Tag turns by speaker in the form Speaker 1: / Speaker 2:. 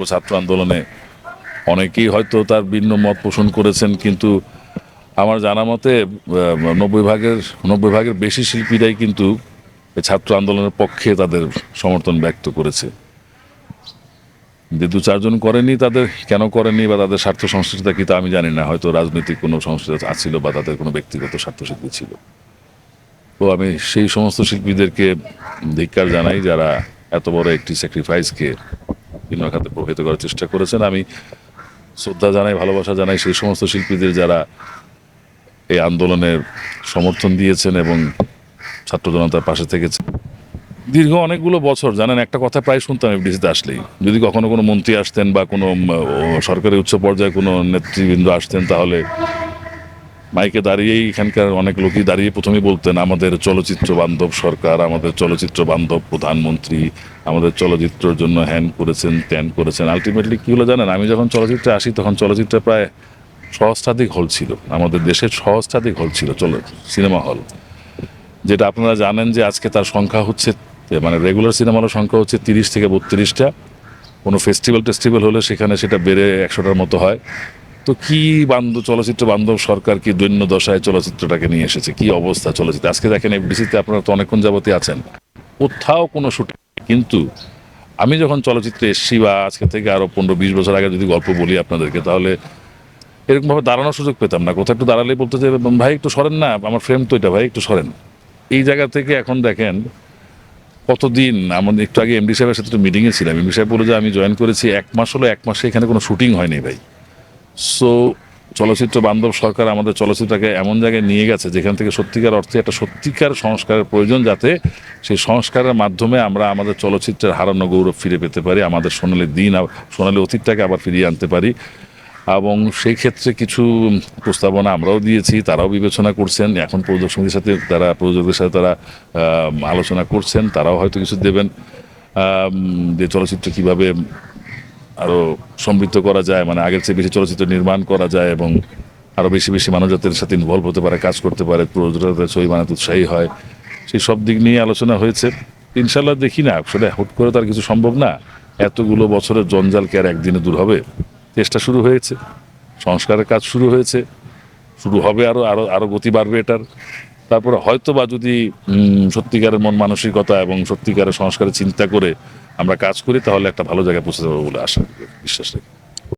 Speaker 1: বলব ছাত্র আন্দোলনে। অনেকেই হয়তো তার ভিন্ন মত পোষণ করেছেন, কিন্তু আমার জানা মতে নব্বই ভাগের নব্বই ভাগের বেশি শিল্পীরাই কিন্তু ছাত্র আন্দোলনের পক্ষে তাদের সমর্থন ব্যক্ত করেছে। যে দু চারজন করেনি, তাদের কেন করেনি বা তাদের স্বার্থ সংশ্লিষ্টতা কি তা আমি জানি না। হয়তো রাজনৈতিক কোনো সংশ্লিষ্ট আছিল বা তাদের কোনো ব্যক্তিগত স্বার্থসিদ্ধি ছিল। তো আমি সেই সমস্ত শিল্পীদেরকে ধিক্কার জানাই যারা এত বড় একটি স্যাক্রিফাইসকে ভিন্ন খাতে প্রভাবিত করার চেষ্টা করেছেন। আমি শ্রদ্ধা জানাই, ভালোবাসা জানাই সেই সমস্ত শিল্পীদের যারা এই আন্দোলনের সমর্থন দিয়েছেন এবং ছাত্র জনতার পাশে থেকেছে দীর্ঘ অনেকগুলো বছর, জানেন, একটা কথা প্রায় শুনতাম এফডিসিতে আসলেই। যদি কখনো কোনো মন্ত্রী আসতেন বা কোনো সরকারি উচ্চ পর্যায়ে কোনো নেতৃবৃন্দ আসতেন তাহলে মাইকে দাঁড়িয়েই এখানকার অনেক লোকই দাঁড়িয়ে প্রথমেই বলতেন, আমাদের চলচ্চিত্র বান্ধব সরকার, আমাদের চলচ্চিত্র বান্ধব প্রধানমন্ত্রী, আমাদের চলচ্চিত্রের জন্য হ্যান করেছেন, ত্যান করেছেন। আলটিমেটলি কী হলো জানেন? আমি যখন চলচ্চিত্রে আসি তখন চলচ্চিত্রে প্রায় সহস্রাধিক হল ছিল। আমাদের দেশের সহস্রাধিক হল ছিল, চলো সিনেমা হল যেটা আপনারা জানেন যে আজকে তার সংখ্যা হচ্ছে মানে রেগুলার সিনেমা হলের সংখ্যা হচ্ছে তিরিশ থেকে বত্রিশটা। কোনো ফেস্টিভ্যাল টেস্টিভ্যাল হলে সেখানে সেটা বেড়ে একশোটার মতো হয়। তো কি বান্ধব চলচ্চিত্র বান্ধব সরকার কি দৈন্য দশায় চলচ্চিত্রটাকে নিয়ে এসেছে? কি অবস্থা চলচ্চিত্র? আজকে দেখেন এফডিসিতে আপনারা তো অনেকক্ষণ যাবতই আছেন। কোথাও কোনো শুটিং কিন্তু আমি যখন চলচ্চিত্রে এসছি বা আজকে থেকে আরও পনেরো বিশ বছর আগে যদি গল্প বলি আপনাদেরকে, তাহলে এরকমভাবে দাঁড়ানোর সুযোগ পেতাম না। কোথাও একটু দাঁড়ালেই বলতে যে, ভাই, একটু সরেন না, আমার ফ্রেম তো এটা, ভাই, একটু সরেন। এই জায়গা থেকে এখন দেখেন কতদিন আমাদের একটু আগে এমডি সাহেবের সাথে একটু মিটিংয়ে ছিলাম। এমডি সাহেব বলে যে, আমি জয়েন করেছি, এক মাস হলো, এক মাসে এখানে কোনো শুটিং হয়নি, ভাই। সো চলচ্চিত্র বান্ধব সরকার আমাদের চলচ্চিত্রকে এমন জায়গায় নিয়ে গেছে যেখান থেকে সত্যিকার অর্থে একটা সত্যিকার সংস্কারের প্রয়োজন যাতে সেই সংস্কারের মাধ্যমে আমরা আমাদের চলচ্চিত্রের হারানো গৌরব ফিরে পেতে পারি, আমাদের সোনালী দিন সোনালী অতীতটাকে আবার ফিরিয়ে আনতে পারি। এবং সেই ক্ষেত্রে কিছু প্রস্তাবনা আমরাও দিয়েছি, তারাও বিবেচনা করছেন। এখন প্রযোজক সমিতির সাথে তারা, প্রযোজকদের সাথে তারা আলোচনা করছেন, তারাও হয়তো কিছু দেবেন। যে চলচ্চিত্র কীভাবে আরও সমৃদ্ধ করা যায় মানে আগের চেয়ে বেশি চলচ্চিত্র নির্মাণ করা যায় এবং আরও বেশি বেশি মানুষ যাতে সাথে ইনভলভ হতে পারে, কাজ করতে পারে প্রযোজকরা ছবি বানাতে উৎসাহী হয়। সেই সব দিক নিয়ে আলোচনা হয়েছে। ইনশাল্লাহ দেখি না, আসলে হুট করে তার কিছু সম্ভব না। এতগুলো বছরের জঞ্জাল কি আর একদিনে দূর হবে? চেষ্টা শুরু হয়েছে, সংস্কারের কাজ শুরু হয়েছে, শুরু হবে আরও আরও আরও গতি বাড়বে এটার। তারপরে হয়তো বা যদি সত্যিকারের মন মানসিকতা এবং সত্যিকারের সংস্কারের চিন্তা করে আমরা কাজ করি, তাহলে একটা ভালো জায়গায় পৌঁছে যাব বলে আশা বিশ্বাস রাখি।